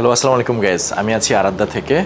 Hello আসসালামু আলাইকুম guys আমি আছি আরাধ্যা থেকে।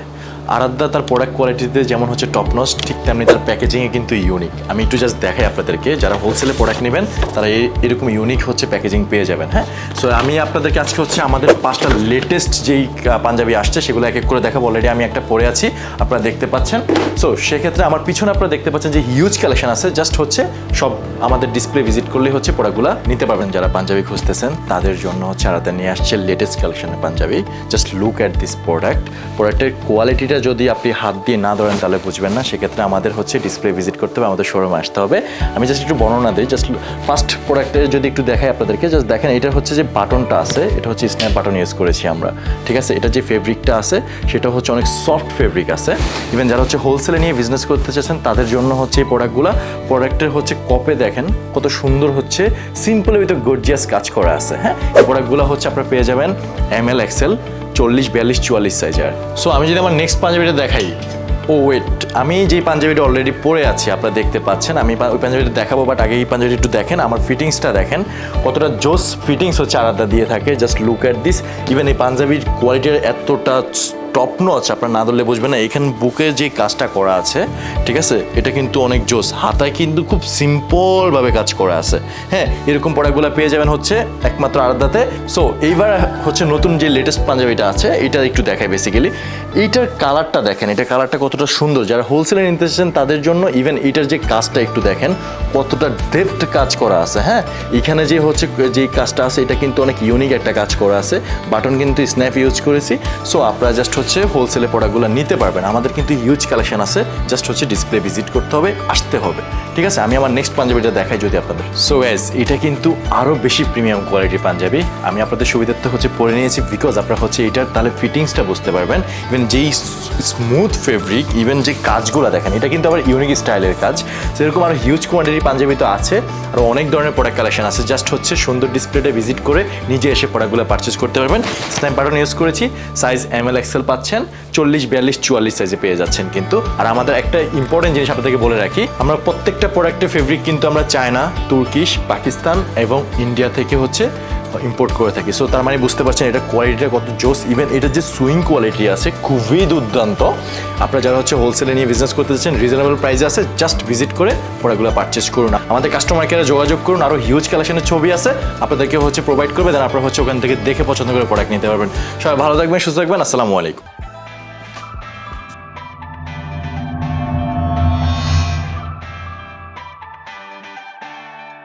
আরাধ্যা তার প্রোডাক্ট কোয়ালিটিতে যেমন হচ্ছে টপ নস ঠিক তেমনি তার প্যাকেজিংয়ে কিন্তু ইউনিক আমি একটু জাস্ট দেখাই আপনাদেরকে, যারা হোলসেলে প্রোডাক্ট নেবেন, তারা এরকম ইউনিক হচ্ছে প্যাকেজিং পেয়ে যাবেন হ্যাঁ? সো আমি আপনাদেরকে আজকে হচ্ছে আমাদের পাঁচটা লেটেস্ট যেই পাঞ্জাবি আসছে, সেগুলো এক এক করে দেখাবো। অলরেডি আমি একটা পরে আছি, আপনারা দেখতে পাচ্ছেন। সো সেক্ষেত্রে আমার পিছনে আপনারা দেখতে পাচ্ছেন যে হিউজ কালেকশন আছে জাস্ট হচ্ছে সব আমাদের ডিসপ্লে ভিজিট করলেই হচ্ছে প্রোডাক্টগুলো নিতে পারবেন। যারা পাঞ্জাবি খুঁজতেছেন, তাদের জন্য হচ্ছে আলাদা নিয়ে আসছে লেটেস্ট কালেকশনের panjabi. Just look at this product প্রোডাক্টের কোয়ালিটিটা যদি আপনি হাত দিয়ে না ধরেন, তাহলে বুঝবেন না। সেক্ষেত্রে আমাদের হচ্ছে ডিসপ্লে ভিজিট করতে হবে, আমাদের শোরুমে আসতে হবে। আমি জাস্ট একটু বর্ণনা দিই জাস্ট ফার্স্ট প্রোডাক্টে যদি একটু দেখাই আপনাদেরকে জাস্ট দেখেন, এটা হচ্ছে যে বাটনটা আছে, এটা হচ্ছে স্ন্যাপ বাটন ইউজ করেছি আমরা। ঠিক আছে? এটা যে ফেব্রিকটা আছে, সেটা হচ্ছে অনেক সফট ফেব্রিক আছে। ইভেন যারা হচ্ছে হোলসেলে নিয়ে বিজনেস করতে চাচ্ছেন, তাদের জন্য হচ্ছে এই প্রোডাক্টগুলো প্রোডাক্টের হচ্ছে কপে দেখেন, কত সুন্দর হচ্ছে সিম্পল ভিতরে গর্জিয়াস কাজ করা আছে হ্যাঁ? এই প্রোডাক্টগুলো হচ্ছে আপনারা পেয়ে যাবেন এম এল এক্সেল চল্লিশ, বিয়াল্লিশ, চুয়াল্লিশ সাইজের সো আমি যদি আমার নেক্সট পাঞ্জাবিটা দেখাই, ও ওয়েট আমি যে পাঞ্জাবিটা অলরেডি পরে আছি, আপনারা দেখতে পাচ্ছেন, আমি ওই পাঞ্জাবিটা দেখাবো বাট আগে এই পাঞ্জাবিটা একটু দেখেন, আমার ফিটিংসটা দেখেন, কতটা জোস ফিটিংস হচ্ছে আলাদা দিয়ে থাকে just look at this even এই পাঞ্জাবির কোয়ালিটির এতটা টপ নচ আপনার না ধরলে বুঝবেন না, এখানে বুকে যে কাজটা করা আছে, ঠিক আছে, এটা কিন্তু অনেক জোস। হাতায় কিন্তু খুব সিম্পলভাবে কাজ করা আছে। হ্যাঁ এরকম প্রোডাক্টগুলো পেয়ে যাবেন হচ্ছে একমাত্র আলাদাতে সো এইবার হচ্ছে নতুন যে লেটেস্ট পাঞ্জাবিটা আছে, এটা একটু দেখায় বেসিক্যালি এইটার কালারটা দেখেন, এটা কালারটা কতটা সুন্দর। যারা হোলসেলে নিতে চাচ্ছেন তাদের জন্য ইভেন এইটার যে কাজটা একটু দেখেন, কতটা ডেপথ কাজ করা আছে হ্যাঁ? এখানে যে হচ্ছে যে কাজটা আছে, এটা কিন্তু অনেক ইউনিক একটা কাজ করা আছে। বাটন কিন্তু স্ন্যাপ ইউজ করেছি। সো আপনারা জাস্ট হচ্ছে হোলসেলে প্রোডাক্টগুলো নিতে পারবেন আমাদের কিন্তু হিউজ কালেকশন আছে জাস্ট হচ্ছে ডিসপ্লে ভিজিট করতে হবে, আসতে হবে। ঠিক আছে? আমি আমার নেক্সট পাঞ্জাবিটা দেখাই যদি আপনাদের। সো এস এটা কিন্তু আরও বেশি প্রিমিয়াম কোয়ালিটির পাঞ্জাবি। আমি আপনাদের সুবিধার্থে হচ্ছে পরে নিয়েছি বিকজ আপনারা হচ্ছে এটার তাহলে ফিটিংসটা বুঝতে পারবেন। ইভেন যেই স্মুথ ফেব্রিক ইভেন যে কাজগুলো দেখেন, এটা কিন্তু আবার ইউনিক স্টাইলের কাজ। সেরকম আর হিউজ কোয়ান্টিটির পাঞ্জাবি তো আছে, আর অনেক ধরনের প্রোডাক্ট কালেকশন আছে। জাস্ট হচ্ছে সুন্দর ডিসপ্লেটা ভিজিট করে নিজে এসে প্রোডাক্টগুলো পারচেস করতে পারবেন। স্ন্যাপ ইউজ করেছি সাইজ এম এল এক্সেল পাচ্ছেন চল্লিশ, বিয়াল্লিশ, চুয়াল্লিশ সাইজে পেয়ে যাচ্ছেন কিন্তু। আর আমাদের একটা ইম্পর্টেন্ট জিনিস আপনাদেরকে বলে রাখি, আমরা প্রত্যেকটা প্রোডাক্টের ফেব্রিক কিন্তু আমরা চায়না, তুর্কিশ, পাকিস্তান এবং ইন্ডিয়া থেকে হচ্ছে ইম্পোর্ট করে থাকি। সো তার মানে বুঝতে পারছেন এটা কোয়ালিটিটা কত জোস। ইভেন এটার যে সুইং কোয়ালিটি আছে, খুবই দুর্দান্ত। আপনারা যারা হচ্ছে হোলসেলে নিয়ে বিজনেস করতে চাচ্ছেন রিজনেবল প্রাইসে আছে জাস্ট ভিজিট করে প্রোডাক্টগুলো পারচেস করুন। আমাদের কাস্টমার কেয়ারে যোগাযোগ করুন আরও হিউজ কালেকশনের ছবি আছে, আপনাদেরকে হচ্ছে প্রোভাইড করবে দেন আপনারা হচ্ছে ওখান থেকে দেখে পছন্দ করে প্রোডাক্ট নিতে পারবেন। সবাই ভালো থাকবেন, সুস্থ থাকবেন, আসসালামু আলাইকুম।